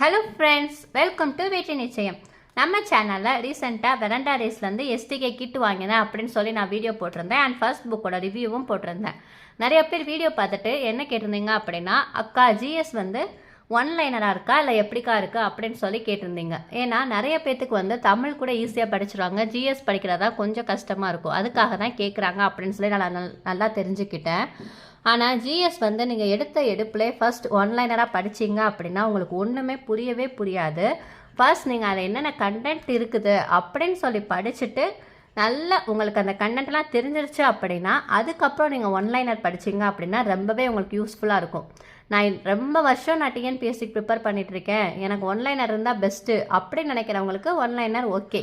Hello friends welcome to வீட்டு நிச்சயம் நம்ம சேனலில் ரீசெண்டாக வெரண்டா ரேஸ்லேருந்து எஸ்டிகே கிட் வாங்கினேன் அப்படின்னு சொல்லி நான் வீடியோ போட்டிருந்தேன் அண்ட் ஃபர்ஸ்ட் புக்கோட ரிவ்யூவும் போட்டிருந்தேன். நிறைய பேர் வீடியோ பார்த்துட்டு என்ன கேட்டிருந்தீங்க அப்படின்னா அக்கா ஜிஎஸ் வந்து ஒன்லைனராக இருக்கா? இல்லை எப்படிக்கா இருக்கா? அப்படின்னு சொல்லி கேட்டிருந்தீங்க. ஏன்னா நிறைய பேர்த்துக்கு வந்து தமிழ் கூட ஈஸியாக படிச்சிருவாங்க. ஜிஎஸ் படிக்கிறதா கொஞ்சம் கஷ்டமாக இருக்கும். அதுக்காக தான் கேட்குறாங்க அப்படின்னு சொல்லி நான் நல்லா தெரிஞ்சுக்கிட்டேன். ஆனால் ஜிஎஸ் வந்து நீங்கள் எடுத்த எடுப்பிலே ஃபர்ஸ்ட் ஒன்லைனராக படிச்சீங்க அப்படின்னா உங்களுக்கு ஒன்றுமே புரியவே புரியாது. ஃபர்ஸ்ட் நீங்கள் அதில் என்னென்ன கண்டென்ட் இருக்குது அப்படின்னு சொல்லி படிச்சுட்டு நல்லா உங்களுக்கு அந்த கண்டென்ட்லாம் தெரிஞ்சிருச்சு அப்படின்னா அதுக்கப்புறம் நீங்கள் ஒன்லைனர் படிச்சீங்க அப்படின்னா ரொம்பவே உங்களுக்கு யூஸ்ஃபுல்லாக இருக்கும். நான் ரொம்ப வருஷம் நான் டிஎன்பிஎஸ்சிக்கு ப்ரிப்பேர் பண்ணிகிட்ருக்கேன் எனக்கு ஒன்லைனர் இருந்தால் பெஸ்ட்டு அப்படின்னு நினைக்கிறவங்களுக்கு ஒன்லைனர் ஓகே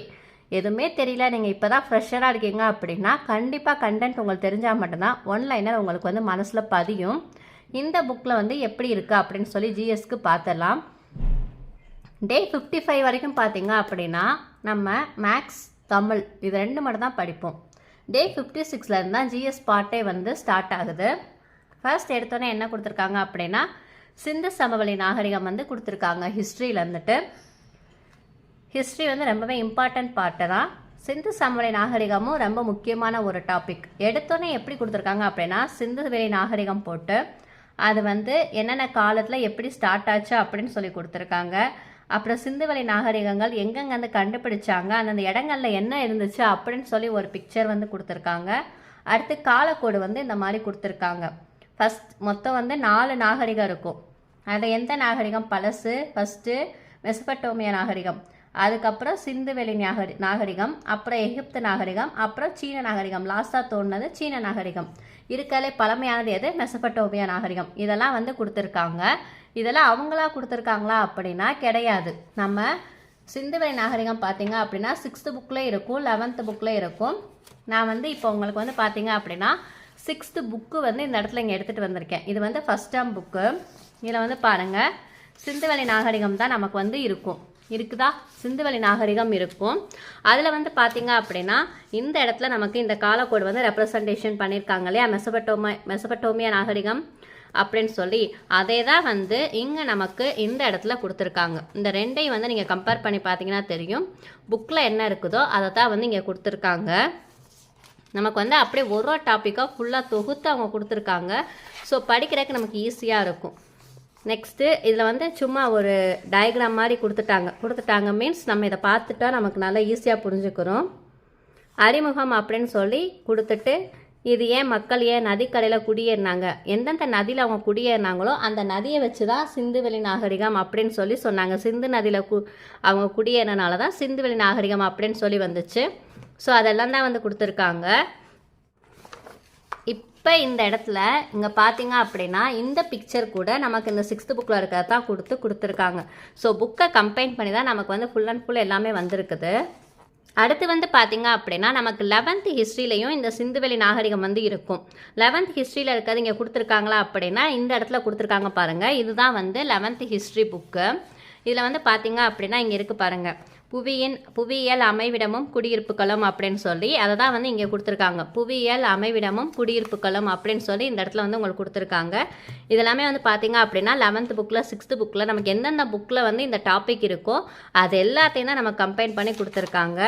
எதுவுமே தெரியல. நீங்கள் இப்போ தான் ஃப்ரெஷராக இருக்கீங்க அப்படின்னா கண்டிப்பாக கண்டென்ட் உங்களுக்கு தெரிஞ்சால் மட்டும்தான் ஒன்லைனர் உங்களுக்கு வந்து மனசில் பதியும். இந்த புக்கில் வந்து எப்படி இருக்குது அப்படின்னு சொல்லி ஜிஎஸ்க்கு பார்த்துடலாம் டே ஃபிஃப்டி ஃபைவ் வரைக்கும் பார்த்தீங்க அப்படின்னா நம்ம மேக்ஸ் தமிழ் இது ரெண்டு மட்டும் தான் படிப்போம். டே ஃபிஃப்டி சிக்ஸ்லேருந்து தான் ஜிஎஸ் பாட்டே வந்து ஸ்டார்ட் ஆகுது. ஃபர்ஸ்ட் எடுத்தோன்னே என்ன கொடுத்துருக்காங்க அப்படின்னா சிந்து சமவெளி நாகரிகம் வந்து கொடுத்துருக்காங்க ஹிஸ்ட்ரியில் இருந்துட்டு. ஹிஸ்ட்ரி வந்து ரொம்பவே இம்பார்ட்டன்ட் பார்ட்டு தான். சிந்து சமவெளி நாகரிகமும் ரொம்ப முக்கியமான ஒரு டாபிக் எடுத்தோன்னே எப்படி கொடுத்துருக்காங்க அப்படின்னா சிந்து வெளி நாகரிகம் போட்டு அது வந்து என்னென்ன காலத்தில் எப்படி ஸ்டார்ட் ஆச்சு அப்படின்னு சொல்லி கொடுத்துருக்காங்க. அப்புறம் சிந்துவெளி நாகரிகங்கள் எங்கெங்கேருந்து கண்டுபிடிச்சாங்க அந்தந்த இடங்கள்ல என்ன இருந்துச்சு அப்படின்னு சொல்லி ஒரு பிக்சர் வந்து கொடுத்துருக்காங்க. அடுத்து காலக்கோடு வந்து இந்த மாதிரி கொடுத்துருக்காங்க. ஃபஸ்ட் மொத்தம் வந்து நாலு நாகரிகம் இருக்கும். அது எந்த நாகரிகம்? பழசு ஃபஸ்ட்டு மெசபட்டோமியா நாகரிகம். அதுக்கப்புறம் சிந்துவெளி நாகரி நாகரிகம் அப்புறம் எகிப்து நாகரிகம் அப்புறம் சீன நாகரிகம். லாஸ்ட்டாக தோணுனது சீன நாகரிகம். இருக்கலே பழமையானது எது? மெசபட்டோபியா நாகரிகம். இதெல்லாம் வந்து கொடுத்துருக்காங்க. இதெல்லாம் அவங்களா கொடுத்துருக்காங்களா அப்படின்னா கிடையாது. நம்ம சிந்துவெளி நாகரிகம் பார்த்தீங்க அப்படின்னா சிக்ஸ்த்து புக்கில் இருக்கும் லெவன்த்து புக்கில் இருக்கும். நான் வந்து இப்போ உங்களுக்கு வந்து பார்த்தீங்க அப்படின்னா சிக்ஸ்த்து புக்கு வந்து இந்த இடத்துல இங்கே எடுத்துகிட்டு வந்திருக்கேன். இது வந்து ஃபஸ்ட் டேம் புக்கு இதில் வந்து பாருங்கள் சிந்துவெளி நாகரிகம் தான் நமக்கு வந்து இருக்கும். இருக்குதா? சிந்துவெளி நாகரிகம் இருக்கும். அதில் வந்து பார்த்தீங்க அப்படின்னா இந்த இடத்துல நமக்கு இந்த காலக்கோடு வந்து ரெப்ரசன்டேஷன் பண்ணியிருக்காங்க இல்லையா? மெசபட்டோமா மெசபட்டோமியா நாகரிகம் அப்படின்னு சொல்லி அதே தான் வந்து இங்கே நமக்கு இந்த இடத்துல கொடுத்துருக்காங்க. இந்த ரெண்டையும் வந்து நீங்கள் கம்பேர் பண்ணி பார்த்தீங்கன்னா தெரியும். புக்கில் என்ன இருக்குதோ அதை தான் வந்து இங்கே கொடுத்துருக்காங்க. நமக்கு வந்து அப்படியே ஒரு ஒரு டாப்பிக்காக ஃபுல்லாக தொகுத்து அவங்க கொடுத்துருக்காங்க. ஸோ படிக்கிறதுக்கு நமக்கு ஈஸியாக இருக்கும். நெக்ஸ்ட்டு இதில் வந்து சும்மா ஒரு டயக்ராம் மாதிரி கொடுத்துட்டாங்க. கொடுத்துட்டாங்க மீன்ஸ் நம்ம இதை பார்த்துட்டா நமக்கு நல்லா ஈஸியாக புரிஞ்சுக்கிறோம். அறிமுகம் அப்படின்னு சொல்லி கொடுத்துட்டு இது ஏன் மக்கள் ஏன் நதிக்கரையில் குடியேறினாங்க? எந்தெந்த நதியில் அவங்க குடியேறினாங்களோ அந்த நதியை வச்சு தான் சிந்துவெளி நாகரிகம் அப்படின்னு சொல்லி சொன்னாங்க. சிந்து நதியில் கு அவங்க குடியேறினால தான் சிந்துவெளி நாகரிகம் அப்படின்னு சொல்லி வந்துச்சு. ஸோ அதெல்லாம் தான் வந்து கொடுத்துருக்காங்க. இப்போ இந்த இடத்துல இங்கே பார்த்தீங்க அப்படின்னா இந்த பிக்சர் கூட நமக்கு இந்த சிக்ஸ்த்து புக்கில் இருக்கிறத தான் கொடுத்து கொடுத்துருக்காங்க. ஸோ புக்கை கம்பைன் பண்ணி தான் நமக்கு வந்து ஃபுல் அண்ட் ஃபுல் எல்லாமே வந்திருக்குது. அடுத்து வந்து பார்த்தீங்க அப்படின்னா நமக்கு லெவன்த் ஹிஸ்ட்ரிலையும் இந்த சிந்துவெளி நாகரிகம் வந்து இருக்கும். லெவன்த் ஹிஸ்ட்ரியில் இருக்கிறது இங்கே கொடுத்துருக்காங்களா அப்படின்னா இந்த இடத்துல கொடுத்துருக்காங்க பாருங்கள் இதுதான் வந்து லெவன்த் ஹிஸ்ட்ரி புக்கு இதில் வந்து பார்த்தீங்க அப்படின்னா இங்கே இருக்குது பாருங்கள் புவியின் புவியியல் அமைவிடமும் குடியிருப்புகளும் அப்படின்னு சொல்லி அதை தான் வந்து இங்கே கொடுத்துருக்காங்க. புவியியல் அமைவிடமும் குடியிருப்புகளும் அப்படின்னு சொல்லி இந்த இடத்துல வந்து உங்களுக்கு கொடுத்துருக்காங்க. இதெல்லாமே வந்து பார்த்தீங்க அப்படின்னா லெவன்த் புக்கில் சிக்ஸ்த்து புக்கில் நமக்கு எந்தெந்த புக்கில் வந்து இந்த டாபிக் இருக்கோ அது எல்லாத்தையும் தான் நம்ம கம்பைன் பண்ணி கொடுத்துருக்காங்க.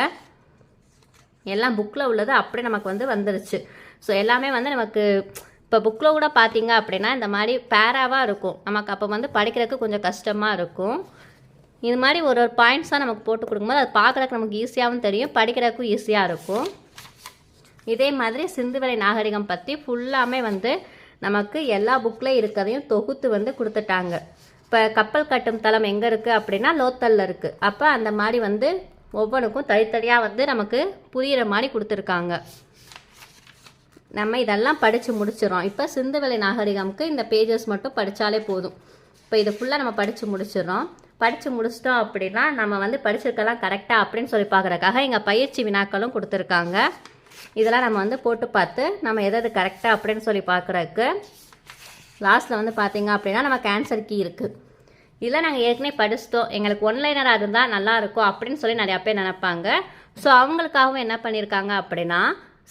எல்லாம் புக்கில் உள்ளது அப்படியே நமக்கு வந்து வந்துருச்சு. ஸோ எல்லாமே வந்து நமக்கு இப்போ புக்கில் கூட பார்த்தீங்க அப்படின்னா இந்த மாதிரி பேராவாக இருக்கும். நமக்கு அப்போ வந்து படிக்கிறதுக்கு கொஞ்சம் கஷ்டமாக இருக்கும். இது மாதிரி ஒரு ஒரு பாயிண்ட்ஸாக நமக்கு போட்டு கொடுக்கும்போது அது பார்க்குறதுக்கு நமக்கு ஈஸியாகவும் தெரியும் படிக்கிறதுக்கும் ஈஸியாக இருக்கும். இதே மாதிரி சிந்துவெளி நாகரிகம் பற்றி ஃபுல்லாமே வந்து நமக்கு எல்லா புக்கில் இருக்கிறதையும் தொகுத்து வந்து கொடுத்துட்டாங்க. இப்போ கப்பல் கட்டும் தளம் எங்கே இருக்குது அப்படின்னா லோத்தலில் இருக்குது அப்போ அந்த மாதிரி வந்து ஒவ்வொன்றுக்கும் தனித்தனியாக வந்து நமக்கு புரிகிற மாதிரி கொடுத்துருக்காங்க. நம்ம இதெல்லாம் படித்து முடிச்சிடறோம். இப்போ சிந்துவெளி நாகரிகம்க்கு இந்த பேஜஸ் மட்டும் படித்தாலே போதும். இப்போ இதை ஃபுல்லாக நம்ம படித்து முடிச்சிடறோம். படித்து முடிச்சிட்டோம் அப்படின்னா நம்ம வந்து படிச்சிருக்கலாம் கரெக்டாக அப்படின்னு சொல்லி பார்க்குறக்காக எங்கள் பயிற்சி வினாக்களும் கொடுத்துருக்காங்க. இதெல்லாம் நம்ம வந்து போட்டு பார்த்து நம்ம எது எது கரெக்டாக அப்படின்னு சொல்லி பார்க்குறக்கு லாஸ்ட்டில் வந்து பார்த்திங்க அப்படின்னா நமக்கு ஆன்சர் கீ இருக்குது இதில் நாங்கள் ஏற்கனவே படிச்சிட்டோம். எங்களுக்கு ஒன்லைனராக இருந்தால் நல்லாயிருக்கும் அப்படின்னு சொல்லி நிறையா பேர் நினைப்பாங்க. ஸோ அவங்களுக்காகவும் என்ன பண்ணியிருக்காங்க அப்படின்னா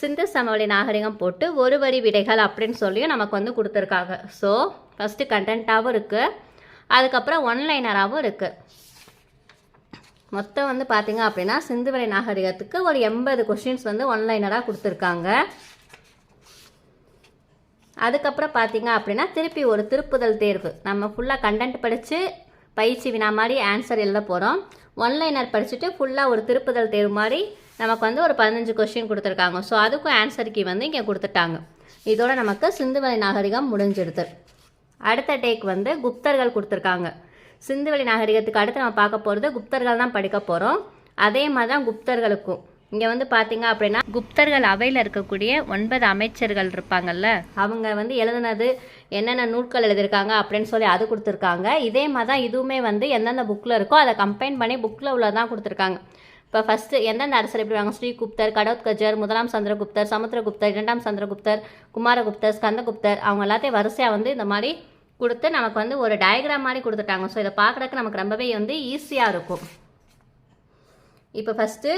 சிந்து சமவெளி நாகரிகம் போட்டு ஒரு வரி விடைகள் அப்படின்னு சொல்லியும் நமக்கு வந்து கொடுத்துருக்காங்க. ஸோ ஃபஸ்ட்டு கண்டென்ட்டாகவும் இருக்குது அதுக்கப்புறம் ஒன்லைனராகவும் இருக்குது மொத்தம் வந்து பார்த்தீங்க அப்படின்னா சிந்துவெளி நாகரிகத்துக்கு ஒரு எண்பது கொஷின்ஸ் வந்து ஒன்லைனராக கொடுத்துருக்காங்க. அதுக்கப்புறம் பார்த்தீங்க அப்படின்னா திருப்பி ஒரு திருப்புதல் தேர்வு. நம்ம ஃபுல்லாக கண்டென்ட் படித்து பயிற்சி வினா மாதிரி ஆன்சர் எழுத போகிறோம் ஒன்லைனர் படிச்சுட்டு ஃபுல்லாக ஒரு திருப்புதல் தேர்வு மாதிரி நமக்கு வந்து ஒரு பதினஞ்சு கொஷின் கொடுத்துருக்காங்க. ஸோ அதுக்கும் ஆன்சர் கீ வந்து இங்கே கொடுத்துட்டாங்க. இதோட நமக்கு சிந்துவெளி நாகரிகம் முடிஞ்சிடுது. அடுத்த டேக் வந்து குப்தர்கள் கொடுத்துருக்காங்க. சிந்துவெளி நாகரிகத்துக்கு அடுத்து நம்ம பார்க்க போகிறது குப்தர்கள் தான் படிக்க போகிறோம் அதே மாதிரி தான் குப்தர்களுக்கும். இங்கே வந்து பார்த்தீங்க அப்படின்னா குப்தர்கள் அவையில் இருக்கக்கூடிய ஒன்பது அமைச்சர்கள் இருப்பாங்கல்ல அவங்க வந்து எழுதுனது என்னென்ன நூல்கள் எழுதியிருக்காங்க அப்படின்னு சொல்லி அது கொடுத்துருக்காங்க. இதே மாதிரி தான் இதுவுமே வந்து எந்தெந்த புக்கில் இருக்கோ அதை கம்பைன் பண்ணி புக்கில் உள்ளதான் கொடுத்துருக்காங்க. இப்போ ஃபஸ்ட்டு எந்தெந்த அரசர் எப்படி வாங்க ஸ்ரீகுப்தர் கடோத்கஜர் முதலாம் சந்திரகுப்தர் சமுத்திரகுப்தர் இரண்டாம் சந்திரகுப்தர் குமாரகுப்தர் ஸ்கந்தகுப்தர் அவங்க எல்லாத்தையும் வரிசையாக வந்து இந்த மாதிரி கொடுத்து நமக்கு வந்து ஒரு டயக்ராம் மாதிரி கொடுத்துட்டாங்க. ஸோ இதை பார்க்குறதுக்கு நமக்கு ரொம்பவே வந்து ஈஸியாக இருக்கும். இப்போ ஃபஸ்ட்டு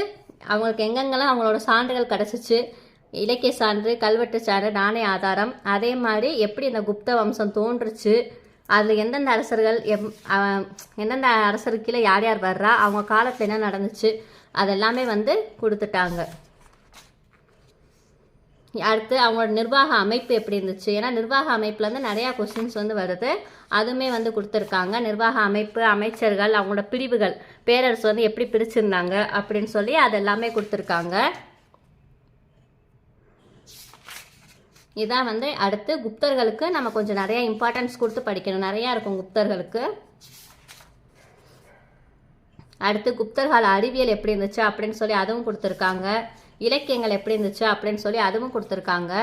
அவங்களுக்கு எங்கெங்கெல்லாம் அவங்களோட சான்றுகள் கிடச்சிச்சு? இலக்கிய சான்று கல்வெட்டு சான்று நாணய ஆதாரம் அதே மாதிரி எப்படி இந்த குப்த வம்சம் தோன்றுச்சு? அதில் எந்தெந்த அரசர்கள் எம் எந்தெந்த அரசருக்கு கீழே யார் யார் வர்றா? அவங்க காலத்தில் என்ன நடந்துச்சு? அதெல்லாமே வந்து கொடுத்துட்டாங்க. அடுத்து அவங்களோட நிர்வாக அமைப்பு எப்படி இருந்துச்சு? ஏன்னா நிர்வாக அமைப்பில் வந்து நிறையா கொஸ்டின்ஸ் வந்து வருது. அதுவுமே வந்து கொடுத்துருக்காங்க. நிர்வாக அமைப்பு அமைச்சர்கள் அவங்களோட பிரிவுகள் பேரரசு வந்து எப்படி பிரிச்சிருந்தாங்க அப்படின்னு சொல்லி அது எல்லாமே கொடுத்துருக்காங்க. இதான் வந்து அடுத்து குப்தர்களுக்கு நம்ம கொஞ்சம் நிறையா இம்பார்ட்டன்ஸ் கொடுத்து படிக்கணும். நிறையா இருக்கும் குப்தர்களுக்கு. அடுத்து குப்தர்கள் அறிவியல் எப்படி இருந்துச்சு அப்படின்னு சொல்லி அதுவும் கொடுத்துருக்காங்க. இலக்கியங்கள் எப்படி இருந்துச்சு அப்படின்னு சொல்லி அதுவும் கொடுத்துருக்காங்க.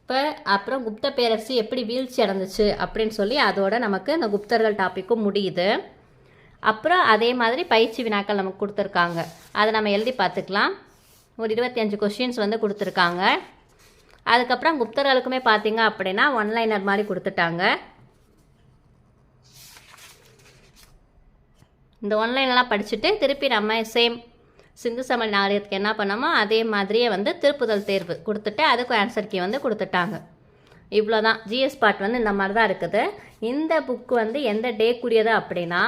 இப்போ அப்புறம் குப்த பேரரசு எப்படி வீழ்ச்சி அடைந்துச்சு அப்படின்னு சொல்லி அதோட நமக்கு இந்த குப்தர்கள் டாப்பிக்கும் முடியுது. அப்புறம் அதே மாதிரி பயிற்சி வினாக்கள் நமக்கு கொடுத்துருக்காங்க. அதை நம்ம எழுதி பார்த்துக்கலாம். ஒரு இருபத்தி அஞ்சு கொஷின்ஸ் வந்து கொடுத்துருக்காங்க. அதுக்கப்புறம் குப்தர்களுக்குமே பார்த்தீங்க அப்படின்னா ஒன்லைனர் மாதிரி கொடுத்துட்டாங்க. இந்த ஒன்லைன்லாம் படிச்சுட்டு திருப்பி நம்ம சேம் சிந்து சமல் நாகரிகத்துக்கு என்ன பண்ணோமோ அதே மாதிரியே வந்து திருப்புதல் தேர்வு கொடுத்துட்டு அதுக்கும் ஆன்சர் கீ வந்து கொடுத்துட்டாங்க. இவ்வளோ தான் ஜிஎஸ் பார்ட் வந்து இந்த மாதிரி தான் இருக்குது. இந்த புக் வந்து எந்த டேக்குரியது அப்படின்னா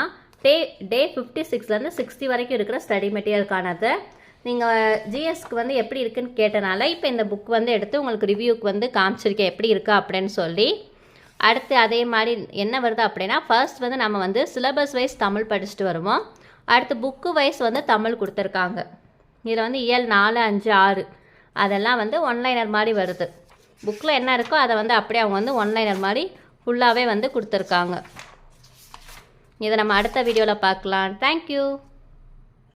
டே டே ஃபிஃப்டி சிக்ஸ்லேருந்து சிக்ஸ்டி வரைக்கும் இருக்கிற ஸ்டடி மெட்டீரியலுக்கானது நீங்கள் ஜிஎஸ்க்கு வந்து எப்படி இருக்குன்னு கேட்டனால இப்போ இந்த புக் வந்து எடுத்து உங்களுக்கு ரிவ்யூக்கு வந்து காமிச்சிருக்கேன். எப்படி இருக்கா அப்படின்னு சொல்லி. அடுத்து அதே மாதிரி என்ன வருது அப்படின்னா ஃபர்ஸ்ட் வந்து நம்ம வந்து சிலபஸ் வைஸ் தமிழ் படிச்சுட்டு வருவோம். அடுத்து புக்கு வைஸ் வந்து தமிழ் கொடுத்துருக்காங்க. இதில் வந்து இயல் நாலு அஞ்சு ஆறு. அதெல்லாம் வந்து ஒன்லைனர் மாதிரி வருது. புக்கில் என்ன இருக்கோ அதை வந்து அப்படியே அவங்க வந்து ஒன்லைனர் மாதிரி ஃபுல்லாகவே வந்து கொடுத்துருக்காங்க. இதை நம்ம அடுத்த வீடியோவில் பார்க்கலாம். தேங்க்யூ